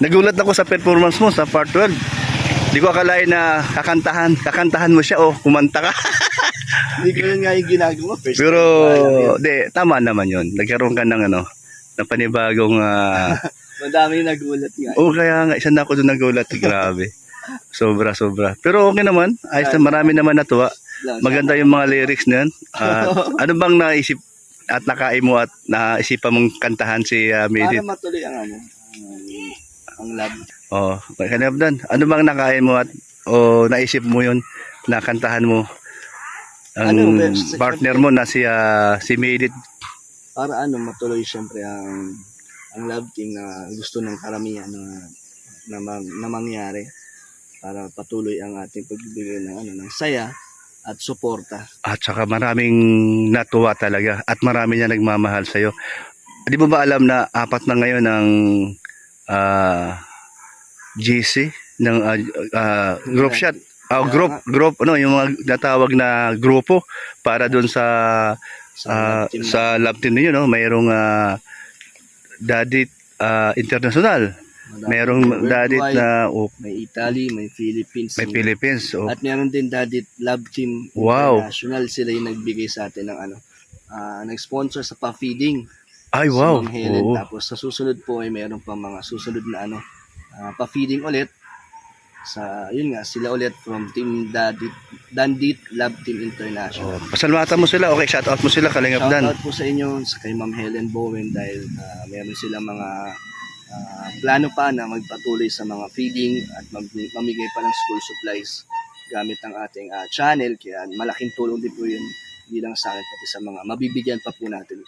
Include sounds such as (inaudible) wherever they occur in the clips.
Nagulat ako sa performance mo sa part 12. Di ko akalain na kakantahan, kakantahan mo siya o kumanta ka. Hindi ko yun nga yung ginagawa. First Pero, yun. di, tama naman yun. Nagkaroon ka ng ano, ng panibagong, ah, (laughs) Madami yung nagulat nga. oh, kaya nga, isa na ako doon nagulat. Grabe. (laughs) Sobra, sobra. Pero okay naman. Ayos na, marami naman natuwa. Maganda yung mga lyrics na yan. At (laughs) ano bang naisip at nakain mo at naisipan mong kantahan si uh, Para Medit? matuloy ang ano, ang, ang love. Oh, kanabdan. Ano bang nakain mo at o naisip mo yun na kantahan mo? Ang Ano, best- partner mo na si ah, si Medit. Para ano, matuloy siyempre ang ang love team na gusto ng karamihan na na, na mangyari para patuloy ang ating pagbibigay ng ano ng saya at suporta. At saka maraming natuwa talaga at marami niya nagmamahal sa'yo. Di mo ba alam na apat na ngayon ang ah, GC ng ah, ah, group shot? Kaya group, group, ano, yung mga natawag na grupo para doon sa team sa love team ninyo, no? Mayroong ah, Dadit ah, International. Worldwide, Dadit na oh, may Italy, may Philippines, may Philippines. Oh. At meron din Dadit Love Team Wow. International. Sila yung nagbigay sa atin ng ano, ah, nag-sponsor sa pa-feeding. Ay, si wow. Ma'am Helen. Oo. Tapos sa susunod po ay meron pa mga susunod na ano, ah, pa-feeding ulit. Sa, yun nga, sila ulit from Team Dadit, Dandit Love Team International. Oh, pasalamatan mo sila. Okay, shout out mo sila, Kalingap Dan. Shoutout po sa inyo sa kay Ma'am Helen Bowen dahil ah, meron silang mga ah, plano pa na magpatuloy sa mga feeding at mag mamigay pa ng school supplies gamit ang ating ah, channel. Kaya malaking tulong din po yun hindi lang sa akin pati sa mga mabibigyan pa po natin.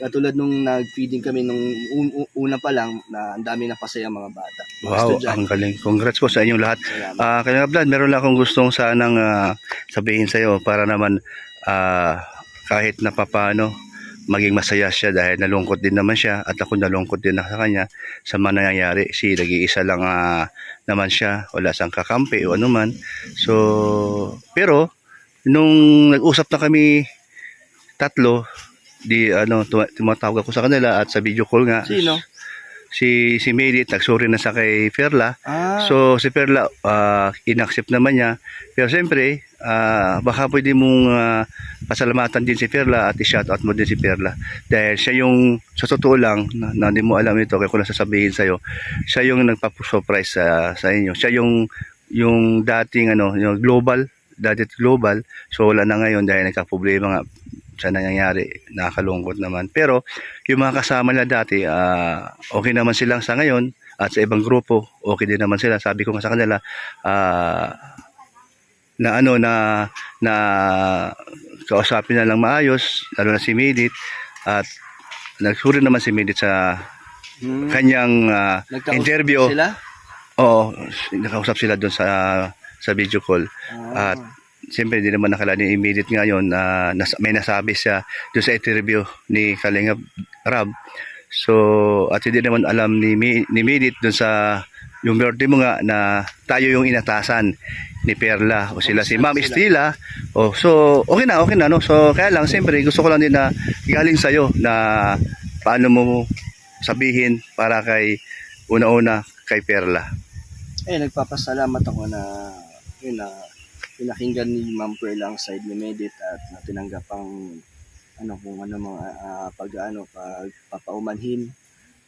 Katulad nung nag-feeding kami nung un- un- una pa lang na ang dami na pasaya mga bata. Mga Wow, estudyante. ang galing. Congrats po sa inyong lahat. Ah, kaya Vlad, meron lang akong gustong sanang ah, sabihin sa iyo para naman ah, kahit na papano maging masaya siya dahil nalungkot din naman siya at ako nalungkot din sa kanya sa mga nangyayari. Si nag-iisa lang ah, naman siya, wala siyang kakampi o ano man. So, pero nung nag-usap na kami tatlo, di ano tuma- tumatawag ako sa kanila at sa video call nga Sino? si si Medit nagsorry na sa kay Perla Ah, So si Perla ah, inaccept naman niya. Pero siyempre, ah, baka pwede mong ah, pasalamatan din si Perla at i-shoutout mo din si Perla. Dahil siya yung, sa totoo lang, na, na hindi mo alam ito, kaya ko lang sasabihin sa'yo, siya yung nagpapusurprise sa, sa inyo. Siya yung, yung dating ano, yung global, dating global. So wala na ngayon dahil nagka-problema nga sa nangyayari, nakakalungkot naman. Pero yung mga kasama nila dati, ah, okay naman silang sa ngayon at sa ibang grupo, okay din naman sila. Sabi ko nga sa kanila, ah, na ano na na kausapin na lang maayos, lalo na si Medit at nagsuri naman si Medit sa hmm. kanyang Nagkausap interview. Sila? Oo, nakausap sila doon sa sa video call. Ah, At siyempre hindi naman nakala ni immediate ngayon na nas- may nasabi siya doon sa interview ni Kalinga Rab. So, at hindi naman alam ni, ni Midit doon sa yung birthday mo nga na tayo yung inatasan ni Perla o sila si Ma'am. Estila. Oh, so okay na, okay na no. So kaya lang siyempre gusto ko lang din na galing sa na paano mo sabihin para kay una-una kay Perla. eh nagpapasalamat ako na yun na pinakinggan ni Ma'am Perla ang side ni Medit at na tinanggap ang ano kung ano mga ah, pag ano pagpapaumanhin.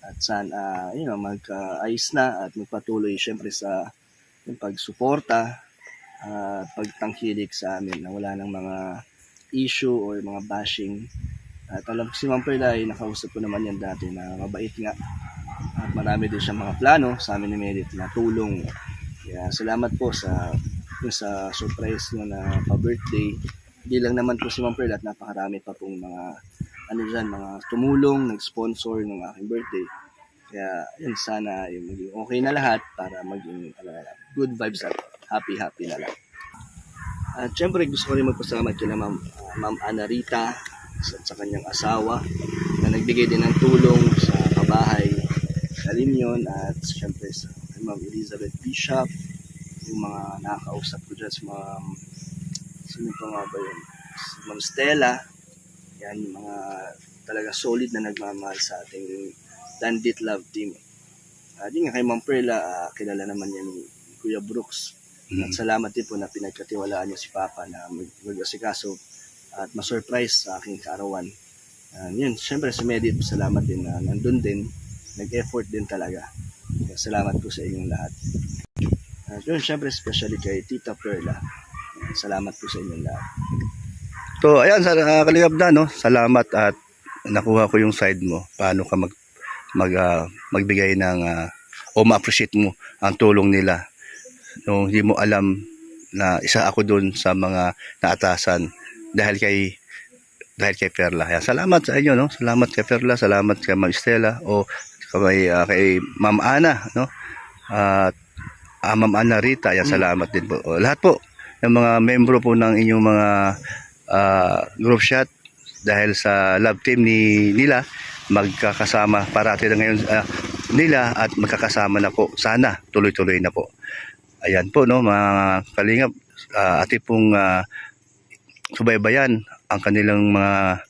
At sana you know magkaayos na at magpatuloy syempre sa yung pagsuporta at pagtangkilik sa amin na wala ng mga issue or mga bashing. At alam ko si Ma'am Perla ay nakausap ko naman yan dati na mabait nga. At marami din siyang mga plano sa amin ni Merit na tulong. Kaya salamat po sa yung sa surprise nyo na pa-birthday. Hindi lang naman po si Ma'am Pearl at napakarami pa pong mga ano dyan, mga tumulong, nag-sponsor ng aking birthday. Kaya yun, sana yung maging okay na lahat para maging ano, good vibes at happy-happy na lang. At syempre gusto ko rin magpasalamat kina Ma'am, ah, Ma'am Ana Rita at sa kanyang asawa na nagbigay din ng tulong sa kabahay Kalimyon at syempre sa Ma'am Elizabeth Bishop yung mga nakakausap ko dyan si Ma'am sino pa nga ba yun si Ma'am Stella yan mga talaga solid na nagmamahal sa ating Dandit Love Team At yun nga kay Ma'am Perla, ah, kilala naman niya ni Kuya Brooks. Mm. At salamat din po na pinagkatiwalaan niya si Papa na mag- mag-asikaso at ma-surprise sa aking kaarawan. And yun, syempre si Medit, salamat din na nandun din, nag-effort din talaga. Salamat po sa inyong lahat. At yun, syempre especially kay Tita Perla. Salamat po sa inyong lahat. So, ayan, sa uh, kalingap na, no? Salamat at nakuha ko yung side mo. Paano ka mag, mag, ah, magbigay ng, ah, o ma-appreciate mo ang tulong nila. No, hindi mo alam na isa ako doon sa mga naatasan dahil kay dahil kay Perla. Ayan, salamat sa inyo, no? Salamat kay Perla, salamat kay Ma'am Estela o kay, ah, kay Ma'am Ana, no? At ah, Ma'am Ana Rita, ayan, Mm. salamat din po. O, lahat po, yung mga membro po ng inyong mga ah, group shot dahil sa love team ni nila magkakasama parati na ngayon ah, nila at magkakasama na po sana tuloy-tuloy na po ayan po no mga kalingap uh, ati pong ah, subaybayan ang kanilang mga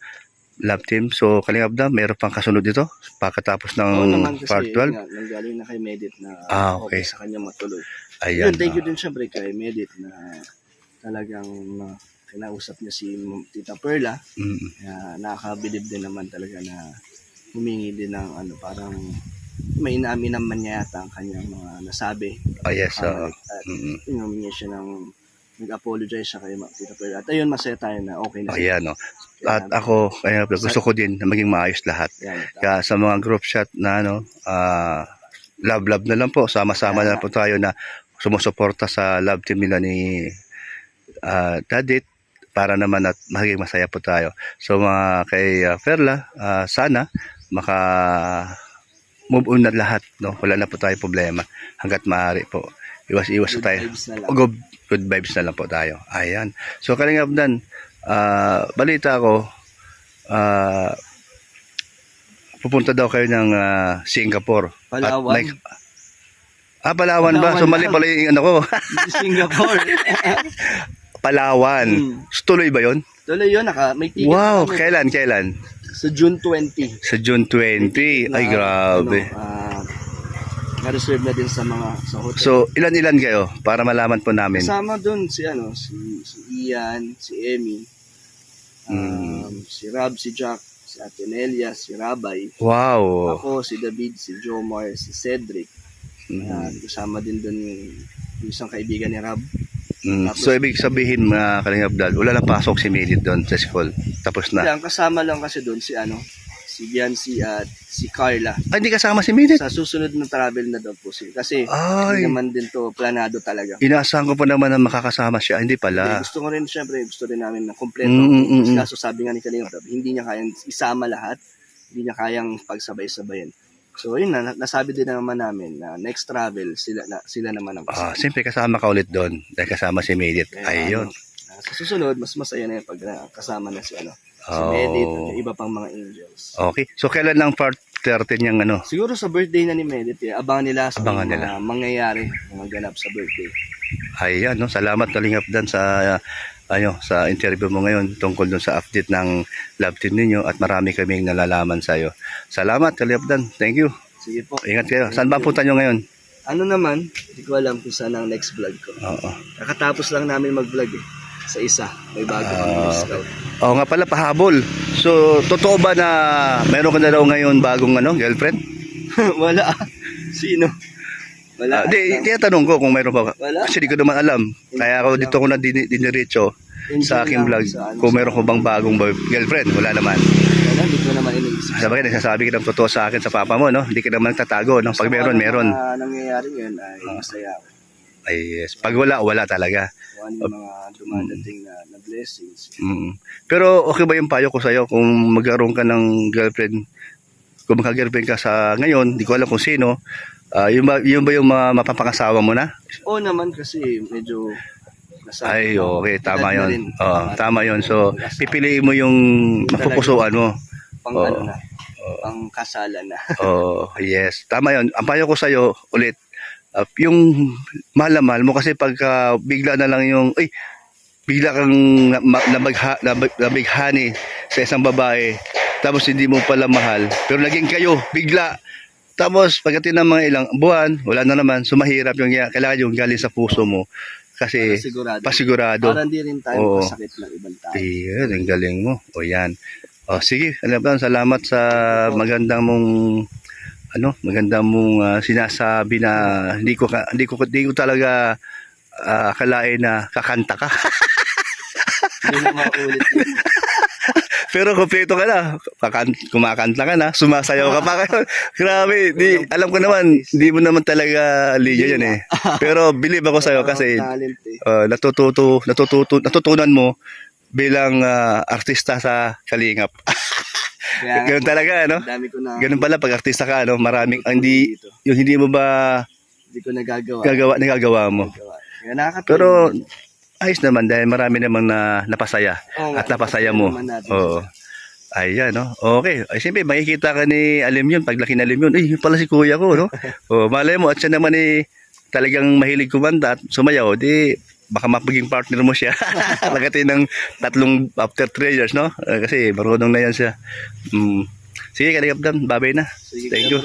love team so kalingap na meron pang kasunod dito pagkatapos ng Oo naman kasi part 12 nga, nanggaling na kay Medit na Ah, okay. sa kanya matuloy. ayan Yun, thank you ah. din syempre kay Medit na talagang uh, kinausap niya si Ma'am Tita Perla Mm, na nakakabilib din naman talaga na humingi din ng ano parang may inaamin naman niya yata ang kanyang mga nasabi. ah, yes Ah, ah, at mm, yun, humingi siya ng nag-apologize siya kay Ma'am Tita Perla. At ayun, masaya tayo na okay na. siya. ayan no at ako kaya gusto ko din na maging maayos lahat Yan, Kaya sa mga group chat na ano, ah, love love na lang po, sama-sama na po tayo na sumusuporta sa love team nila ni uh, Dadit para naman at maging masaya po tayo. So mga kay ah, Perla, ah, sana maka move on na lahat, no? Wala na po tayo problema hangga't maaari po. Iwas-iwas tayo. vibes. Good, good vibes na lang po tayo. Ayan. So, Kalingap Dan, ah, balita ko, ah, pupunta daw kayo ng ah, Singapore. Palawan. may- ah, Palawan ba? Palawan So, mali pala yung ano ko. (laughs) Singapore. (laughs) Palawan. Hmm. Tuloy ba yun? Tuloy yun, naka, may ticket Wow, kailan, kailan? Sa June 20. Sa June 20. Ay, grabe. Ano, ah, na-reserve na din sa mga sa hotel. So, ilan-ilan kayo para malaman po namin? Kasama doon si ano, si, si Ian, si Emmy, Hmm. um, si Rob, si Jack, si Ate Nelia, si Rabay, Wow. ako, si David, si Jomar, si Cedric. Mhm. At kasama din doon yung, yung isang kaibigan ni Rob. Mm. So, ibig sabihin, mga Kalingap Dad, wala lang pasok si Millie doon sa school. Tapos na. Yan, kasama lang kasi doon si ano, si Biancy at si Carla. Ay, hindi kasama si Millie? Sa susunod na travel na daw po sila. Kasi Ay, hindi naman din to planado talaga. inaasahan ko pa naman na makakasama siya. Hindi Hindi, pala. gusto ko rin, syempre, gusto rin namin na kompleto. Mm, mm, mm. Kaso sabi nga ni Kalinga hindi niya kayang isama lahat. Hindi niya kayang pagsabay-sabayan. So, yun na, nasabi din naman namin na next travel, sila, na, sila naman ang Ah, kasama. siyempre kasama ka ulit doon. Dahil kasama si. Kaya, Ayun. ano, ah, sa susunod, mas masaya na yung pag ah, kasama na si, ano, si Oh. Medit at yung iba pang mga angels. Okay. So, kailan lang part 13 yung ano? Siguro sa birthday na ni Medit, eh, abangan nila sa Abangan mga nila. mangyayari, mga ganap sa birthday. Ayan, no? Salamat Kalingap Dan sa ano, sa interview mo ngayon tungkol dun sa update ng love team ninyo at marami kaming nalalaman sa iyo. Salamat Kalingap Dan. Thank you. Sige po. Ingat kayo. Saan ba ang punta nyo ngayon? Ano naman, hindi ko alam kung saan ang next vlog ko. Oo. Kakatapos lang namin mag-vlog eh. Sa isa, may bago Ah. uh, scout. Oo nga pala, pahabol. So, totoo ba na meron ka na daw ngayon bagong ano, girlfriend? (laughs) Wala. Sino? Ah, Wala. di, tinatanong ko kung meron pa. Wala. Kasi di ko naman alam. Kaya ako dito ko na din, diniretso sa aking vlog sa ano, kung meron ko bang bagong boy- girlfriend. Wala naman. Wala, hindi ko naman iniisip. Sabi ka, nagsasabi ka ng totoo sa akin sa papa mo, no? Hindi ka naman nagtatago, no? Pag meron, meron. Ang nangyayari ngayon ay masaya ako. Ay, yes. Pag wala, wala talaga. Yung mga dumadating na, na blessings. Mm. Pero okay ba yung payo ko sa'yo kung magkaroon ka ng girlfriend, kung magka-girlfriend ka sa ngayon, di ko alam kung sino, ah, yun, ba, yun ba yung mga mapapangasawa mo na? Oo naman kasi medyo nasa Ay, okay, tama yun. rin. Oo, tama yun. So, pipiliin mo yung mapupusuan mo. pang Oo. ano na, pang kasalan na. Oh, yes. Tama yun. Ang payo ko sa'yo, ulit, uh, yung mahal na mahal mo kasi pagka bigla na lang yung, ay, bigla kang na- nabagha, nabag, nabighani sa isang babae, tapos hindi mo pala mahal, pero naging kayo, bigla, Tapos, pagdating ng mga ilang buwan, wala na naman, sumahirap yung, kailangan yung galing sa puso mo. Kasi, Sigurado. pasigurado. Para hindi rin tayo Oo. masakit ng ibang tao. Ayun, ang galing mo. O yan. O sige, alam ba, salamat sa magandang mong ano, magandang mong ah, sinasabi na hindi ko hindi ko hindi ko talaga ah, akalain na kakanta ka. Hindi na maulit. (laughs) Pero kompleto ka na. Kakan, kumakanta ka na, sumasayaw ka pa. (laughs) Grabe, di, alam ko naman, di mo naman talaga liga yan eh. Pero believe ako sa'yo (laughs) kasi uh, natututo, natututo, natutunan mo bilang ah, artista sa Kalingap. (laughs) Kaya, Ganun talaga, ano? dami ko na Ganun pala pag artista ka, no? Maraming ang hindi dito. yung hindi mo ba Hindi ko nagagawa. gagawa nagagawa mo. Nagagawa. Kaya Pero ayos naman dahil marami namang na napasaya Oo at napasaya mo. Oo. Ayan, no? Okay. Ay, siyempre, makikita ka ni Alim yun. Paglaki na Alim yun, ay, pala si kuya ko, no? (laughs) o, malay mo, at siya naman eh, talagang mahilig kumanta at sumayaw, di, baka mapaging partner mo siya. (laughs) Pagdating ng tatlong, after three years, no? Eh, kasi marunong na yan siya. Mm. Sige, Kalingap Dan, babay na. Thank you.